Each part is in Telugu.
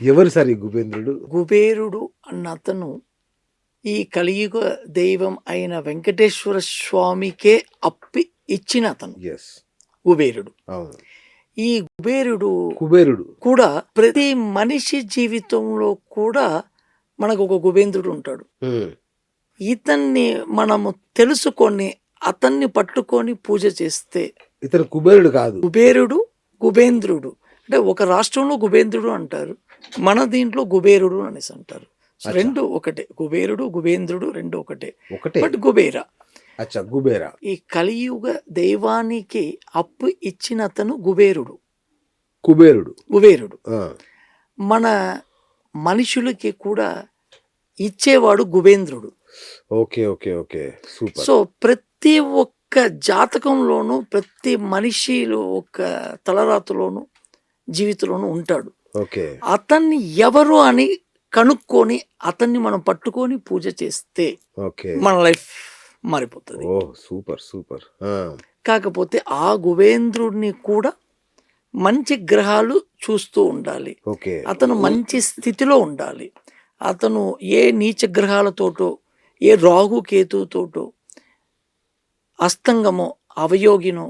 ఎవరు సార్ ఈ గుబేంద్రుడు కుబేరుడు అన్న అతను ఈ కలియుగ దైవం అయిన వెంకటేశ్వర స్వామికే అప్పి ఇచ్చిన అతను. ఎస్ కుబేరుడు. ఈ కుబేరుడు కుబేరుడు. కూడా ప్రతి మనిషి జీవితంలో కూడా మనకు ఒక కుబేంద్రుడు ఉంటాడు. ఉమ్, ఇతన్ని మనము తెలుసుకొని అతన్ని పట్టుకొని పూజ చేస్తే ఇతను కుబేరుడు కాదు. కుబేరుడు కుబేంద్రుడు. అంటే ఒక రాష్ట్రంలో కుబేంద్రుడు అంటారు. మన దీంట్లో కుబేరుడు అనేసి అంటారు. రెండు ఒకటే కుబేరుడు కుబేంద్రుడు రెండు ఒకటే. ఒకటే. బట్ కుబేర. అచ్చా కుబేరా. ఈ కలియుగ దైవానికి అప్పు ఇచ్చిన అతను కుబేరుడు. కుబేరుడు. కుబేరుడు. మన మనుషులకి కూడా ఇచ్చేవాడు కుబేంద్రుడు. Okay okay okay. Super. So ప్రతి ఒక్క జాతకంలోనూ ప్రతి మనిషిలో ఒక తలరాతులోను జీవితంలోనూ ఉంటాడు. ఓకే. అతన్ని ఎవరు అని కనుక్కొని అతన్ని మనం పట్టుకొని పూజ చేస్తే ఓకే. మన లైఫ్ మారిపోతుంది. ఓ సూపర్ సూపర్. కాకపోతే ఆ గువేంద్రుడిని కూడా మంచి గ్రహాలు చూస్తూ ఉండాలి. ఓకే. అతను మంచి స్థితిలో ఉండాలి. అతను ఏ నీచ గ్రహాలతోటో ఏ రాహు కేతుతోటో అస్తంగమో అవయోగినో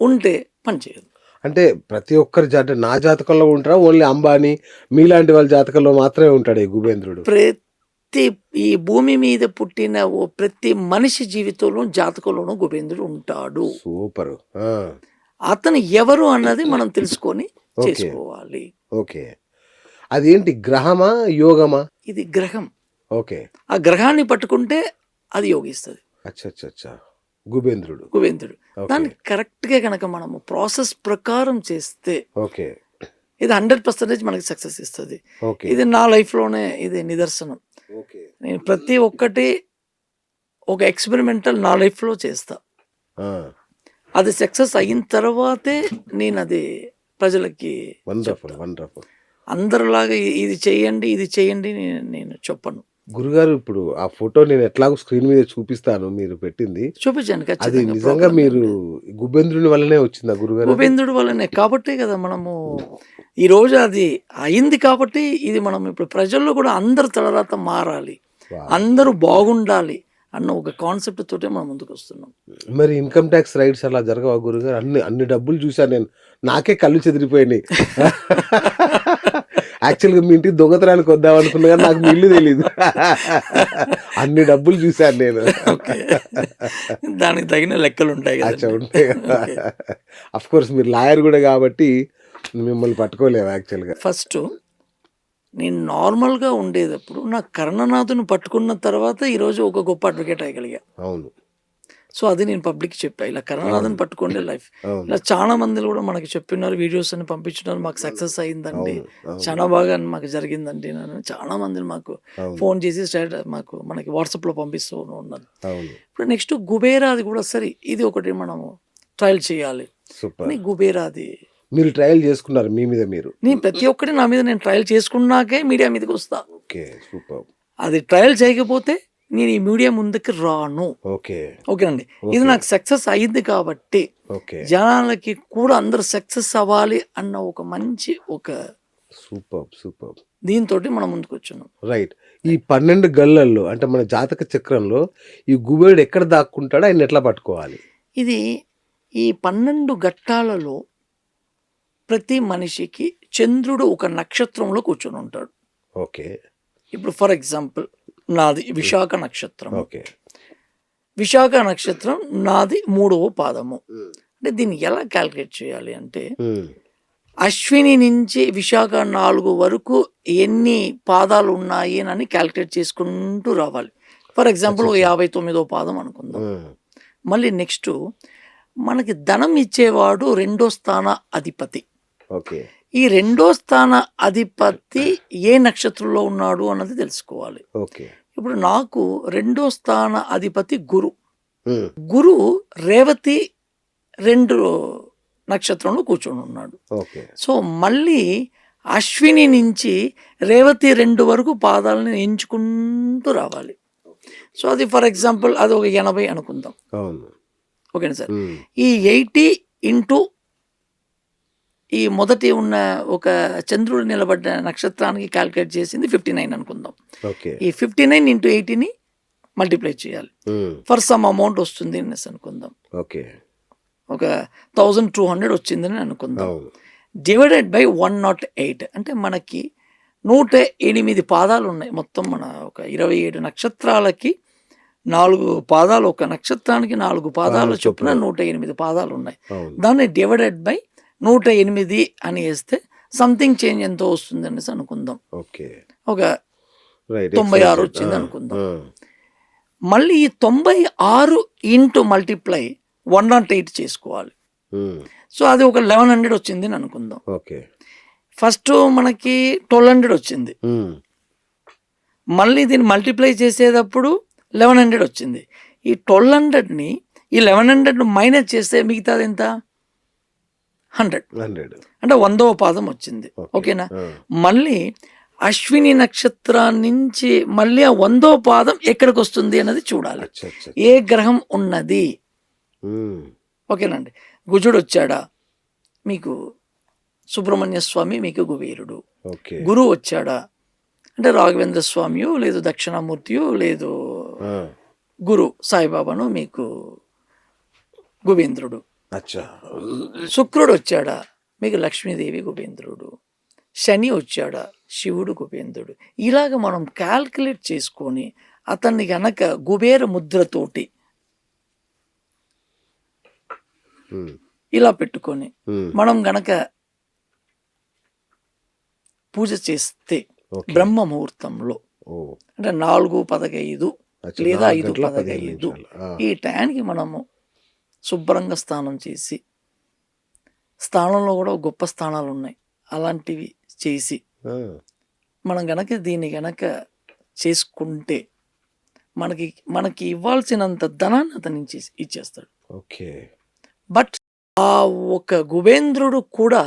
ఉంటే పనిచేయదు అంటే ప్రతి ఒక్కరి జాత నా జాతకంలో ఉంటారా? ఓన్లీ అంబానీ మీలాంటి వాళ్ళ జాతకంలో మాత్రమే ఉంటాడు ఈ గుబేంద్రుడు ప్రతి ఈ భూమి మీద పుట్టిన ఓ ప్రతి మనిషి జీవితంలో జాతకంలోనూ గుబేంద్రుడు ఉంటాడు. సూపర్. అతను ఎవరు అన్నది మనం తెలుసుకొని. చేసుకోవాలి. ఓకే. అదేంటి గ్రహమా యోగమా? ఇది గ్రహం. ఓకే. ఆ గ్రహాన్ని పట్టుకుంటే అది యోగిస్తుంది. అచ్చా అచ్చా అచ్చా గుబేంద్రుడు. కుబేంద్రుడు ఓకే. దాన్ని కరెక్ట్గా కనుక మనము ప్రాసెస్ ప్రకారం చేస్తే ఓకే. ఇది హండ్రెడ్ పర్సెంటేజ్ మనకి సక్సెస్ ఇస్తుంది. ఇది నా లైఫ్లోనే ఇది నిదర్శనం. నేను ప్రతి ఒక్కటి ఒక ఎక్స్పెరిమెంటల్ నా లైఫ్లో చేస్తా అది సక్సెస్ అయిన తర్వాతే నేను అది ప్రజలకి వండర్ఫుల్ వండర్ఫుల్. అందరిలాగా ఇది చేయండి ఇది చేయండి నేను చెప్పను. గురుగారు ఇప్పుడు ఆ ఫోటో నేను ఎట్లాగో స్క్రీన్ మీద చూపిస్తాను మీరు పెట్టింది. చూపించండి అది నిజంగా మీరు. గుబేంద్రుని వల్లనే వచ్చిందా గురుగారు. ఉపేంద్రుడు వల్లనే. కాబట్టే కదా మనము ఈ రోజు అది అయింది కాబట్టి ఇది మనం ఇప్పుడు ప్రజల్లో కూడా అందరు తలరాత మారాలి. అందరూ బాగుండాలి అన్న ఒక కాన్సెప్ట్ తోటే మనం ముందుకు వస్తున్నాం. మరి ఇన్కమ్ ట్యాక్స్ రైట్స్ అలా జరగవా గురుగారు? అన్ని అన్ని డబ్బులు చూశాను నేను. నాకే కళ్ళు చెదిరిపోయినాయి. యాక్చువల్గా మీ ఇంటికి దొంగతనానికి వద్దాం అనుకున్నా కానీ నాకు మీ ఇల్లు తెలీదు. అన్ని డబ్బులు చూశాను నేను. దానికి తగిన లెక్కలు ఉంటాయి ఉంటాయి అఫ్ కోర్స్ మీరు లాయర్ కూడా కాబట్టి మిమ్మల్ని పట్టుకోలేము యాక్చువల్గా ఫస్ట్ నేను నార్మల్గా ఉండేటప్పుడు నా కర్ణనాథుని పట్టుకున్న తర్వాత ఈరోజు ఒక గొప్ప అడ్వకేట్ అయ్యగలిగా. అవును. సో అది నేను పబ్లిక్ చెప్పా. ఇలా కర్ణనాథుని పట్టుకోండి లైఫ్. ఇలా చాలా మంది కూడా మనకి చెప్పినారు వీడియోస్ అని పంపించినారు మాకు సక్సెస్ అయిందండి. చాలా బాగా మాకు జరిగిందండి చాలా మంది మాకు ఫోన్ చేసి స్టేట్ మాకు మనకి వాట్సాప్లో పంపిస్తూ ఉన్నారు ఇప్పుడు నెక్స్ట్ గుబేరాది కూడా సరే ఇది ఒకటి మనము ట్రయల్ చేయాలి. గుబేరాది. మీరు ట్రయల్ చేసుకున్నారు మీ మీద మీరు. నేను ప్రతి ఒక్కటి నా మీద నేను ట్రయల్ చేసుకున్నాకే మీడియా మీదకి వస్తా. Okay super. అది ట్రయల్ చేయకపోతే నేను ఈ మీడియా ముందుకు రాను. ఓకే. ఓకేనండి. ఇది నాకు సక్సెస్ అయింది కాబట్టి ఓకే. జనాలకి కూడా అందరు సక్సెస్ అవ్వాలి అన్న ఒక మంచి ఒక సూపర్ సూపర్. దీంతో మనం ముందుకు వచ్చున్నాం. రైట్. ఈ పన్నెండు గళ్ళల్లో అంటే మన జాతక చక్రంలో ఈ గుబేరుడు ఎక్కడ దాక్కుంటాడో ఆయన ఎట్లా పట్టుకోవాలి? ఇది ఈ పన్నెండు ఘట్టాలలో ప్రతి మనిషికి చంద్రుడు ఒక నక్షత్రంలో కూర్చొని ఉంటాడు ఓకే. ఇప్పుడు ఫర్ ఎగ్జాంపుల్ నాది విశాఖ నక్షత్రం ఓకే. విశాఖ నక్షత్రం నాది మూడవ పాదము. అంటే దీన్ని ఎలా క్యాల్కులేట్ చేయాలి అంటే అశ్విని నుంచి విశాఖ నాలుగు వరకు ఎన్ని పాదాలు ఉన్నాయి అని క్యాల్కులేట్ చేసుకుంటూ రావాలి. ఫర్ ఎగ్జాంపుల్ యాభై తొమ్మిదో పాదం అనుకుందాం. మళ్ళీ నెక్స్ట్ మనకి ధనం ఇచ్చేవాడు రెండో స్థాన అధిపతి. ఓకే. ఈ రెండో స్థాన అధిపతి ఏ నక్షత్రంలో ఉన్నాడు అన్నది తెలుసుకోవాలి. ఓకే. ఇప్పుడు నాకు రెండో స్థాన అధిపతి గురు. గురు రేవతి రెండు నక్షత్రంలో కూర్చొని ఉన్నాడు. సో మళ్ళీ అశ్విని నుంచి రేవతి రెండు వరకు పాదాలను ఎంచుకుంటూ రావాలి. సో అది ఫర్ ఎగ్జాంపుల్ అది ఒక ఎనభై అనుకుందాం. ఓకేనా సార్? ఈ ఎయిటీ ఇంటూ ఈ మొదటి ఉన్న ఒక చంద్రుడు నిలబడ్డ నక్షత్రానికి క్యాల్కులేట్ చేసింది ఫిఫ్టీ నైన్ అనుకుందాం. ఈ ఫిఫ్టీ నైన్ ఇంటూ ఎయిటీని మల్టిప్లై చేయాలి. ఉమ్, ఫర్ సమ్ అమౌంట్ వస్తుంది అనేసి అనుకుందాం. ఓకే. ఒక థౌజండ్ టూ హండ్రెడ్ వచ్చిందని అనుకుందాం. Divided by one not eight. అంటే మనకి నూట ఎనిమిది పాదాలు ఉన్నాయి. మొత్తం మన ఒక ఇరవై ఏడు నక్షత్రాలకి నాలుగు పాదాలు. ఒక నక్షత్రానికి నాలుగు పాదాలు చొప్పున. నూట ఎనిమిది పాదాలు ఉన్నాయి. దాన్ని డివైడెడ్ బై నూట ఎనిమిది అని వేస్తే సంథింగ్ చేంజ్ ఎంతో వస్తుంది అనేసి అనుకుందాం. ఓకే. ఒక తొంభై ఆరు. వచ్చింది అనుకుందాం. మళ్ళీ ఈ తొంభై ఆరు into multiply one not eight చేసుకోవాలి. ఉమ్, సో అది ఒక లెవెన్ హండ్రెడ్ వచ్చింది అని అనుకుందాం. ఓకే. ఫస్ట్ మనకి ట్వెల్వ్ హండ్రెడ్ వచ్చింది. ఉమ్, మళ్ళీ దీన్ని మల్టిప్లై చేసేటప్పుడు లెవెన్ హండ్రెడ్ వచ్చింది. ఈ ట్వెల్వ్ హండ్రెడ్ని ఈ లెవెన్ హండ్రెడ్ మైనస్ చేస్తే మిగతాది ఎంత? హండ్రెడ్. హండ్రెడ్. అంటే వందవ పాదం వచ్చింది. ఓకే. ఓకేనా? మళ్ళీ అశ్విని నక్షత్రం నుంచి మళ్ళీ ఆ వందో పాదం ఎక్కడికి వస్తుంది అన్నది చూడాలి. ఏ గ్రహం ఉన్నది? ఓకేనండి. కుజుడు వచ్చాడా? మీకు సుబ్రహ్మణ్య స్వామి మీకు కుబేరుడు. ఓకే. గురువు వచ్చాడా? అంటే రాఘవేంద్ర స్వామియో లేదు దక్షిణామూర్తియో లేదు గురు సాయిబాబాను మీకు గుబేంద్రుడు అచ్చా శుక్రుడు వచ్చాడా? మీకు లక్ష్మీదేవి గుబేంద్రుడు శని వచ్చాడా? శివుడు గుబేంద్రుడు ఇలాగ మనం క్యాల్కులేట్ చేసుకొని అతన్ని గనక కుబేర ముద్రతోటి ఇలా పెట్టుకొని మనం గనక పూజ చేస్తే. బ్రహ్మ ముహూర్తంలో అంటే నాలుగు అచ్చా, లేదా ఐదు. ఆ, ఈ టయానికి మనము శుభ్రంగా స్నానం చేసి స్థానంలో కూడా గొప్ప స్థానాలు ఉన్నాయి. అలాంటివి చేసి మనం గనక దీన్ని గనక చేసుకుంటే మనకి మనకి ఇవ్వాల్సినంత ధనాన్ని అతను ఇచ్చేసి ఇచ్చేస్తాడు. ఓకే. బట్ ఆ ఒక గుబేంద్రుడు కూడా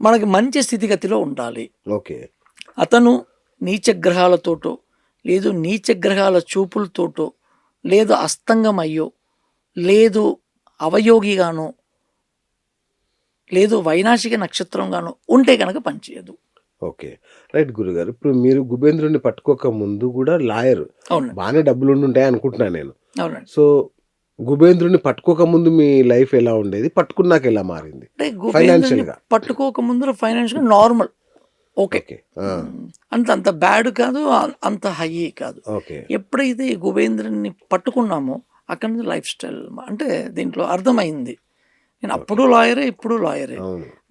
మనకి మంచి స్థితిగతిలో ఉండాలి. ఓకే. అతను నీచ గ్రహాలతోటో లేదు నీచ గ్రహాల చూపులతోటో లేదు అస్తంగం అయ్యో లేదు అవయోగిగానో లేదు వైనాశిక నక్షత్రంగానో ఉంటే కనుక పనిచేయదు. ఓకే. రైట్ గురుగారు ఇప్పుడు మీరు గుబేంద్రుడిని పట్టుకోక ముందు కూడా లాయర్ బాగానే డబ్బులు ఉంటాయి అనుకుంటున్నాను నేను. అవునండి. సో గుబేంద్రుడిని పట్టుకోక ముందు మీ లైఫ్ ఎలా ఉండేది? పట్టుకున్నాక ఎలా మారింది? అంటే Financial గుబేంద్రుని గా. పట్టుకోక ముందు ఫైనాన్షియల్ నార్మల్. ఓకే. అంత అంత బ్యాడ్ కాదు అంత హై కాదు. ఓకే. ఎప్పుడైతే గుబేంద్రుని పట్టుకున్నామో అక్కడ నుంచి లైఫ్ స్టైల్ అంటే దీంట్లో అర్థమైంది. నేను అప్పుడు లాయరే ఇప్పుడు లాయరే.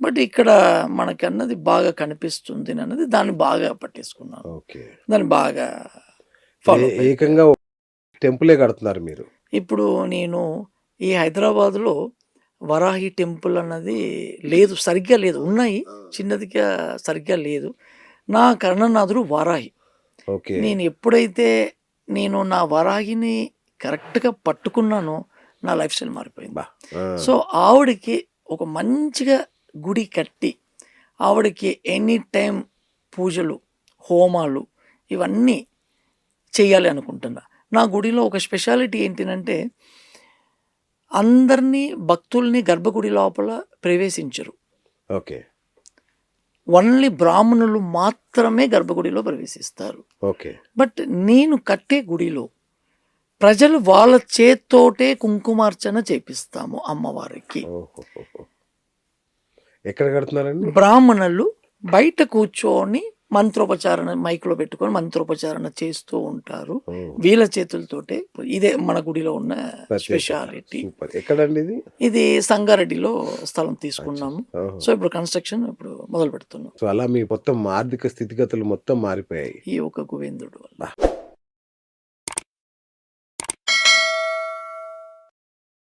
బట్ ఇక్కడ మనకి అన్నది బాగా కనిపిస్తుంది అన్నది దాన్ని బాగా పట్టేసుకున్నాను. ఓకే. దాన్ని బాగా ఏకంగా టెంపులే కడుతున్నారు మీరు. ఇప్పుడు నేను ఈ హైదరాబాద్లో వరాహి టెంపుల్ అన్నది లేదు సరిగ్గా లేదు. ఉన్నాయి. చిన్నదిగా సరిగ్గా లేదు. నా కర్ణనాథుడు వారాహి. ఓకే. నేను ఎప్పుడైతే నేను నా వరాహిని కరెక్ట్గా పట్టుకున్నానో నా లైఫ్ స్టైల్ మారిపోయింది. సో ఆవిడకి ఒక మంచిగా గుడి కట్టి ఆవిడకి ఎనీ టైం పూజలు హోమాలు ఇవన్నీ చేయాలి అనుకుంటున్నా. నా గుడిలో ఒక స్పెషాలిటీ ఏంటినంటే అందరినీ భక్తుల్ని గర్భగుడి లోపల ప్రవేశించరు. ఓకే. ఓన్లీ బ్రాహ్మణులు మాత్రమే గర్భగుడిలో ప్రవేశిస్తారు. ఓకే. బట్ నేను కట్టే గుడిలో ప్రజలు వాళ్ళ చేత్తోటే కుంకుమార్చన చేపిస్తాము అమ్మవారికి. ఎక్కడ కడుతున్నారండి? బ్రాహ్మణులు బయట కూర్చొని మంత్రోపచారణ మైక్లో పెట్టుకొని మంత్రోపచారణ చేస్తూ ఉంటారు. వీళ్ళ చేతులతోటే ఇదే మన గుడిలో ఉన్న. స్పెషాలిటీ. ఎక్కడండి ఇది? ఇది సంగారెడ్డిలో స్థలం తీసుకున్నాము. సో ఇప్పుడు కన్స్ట్రక్షన్ ఇప్పుడు మొదలు పెడుతున్నాం సో అలా మీ మొత్తం ఆర్థిక స్థితిగతులు మొత్తం మారిపోయాయి. ఈ ఒక కువేంద్రుడు వల్ల.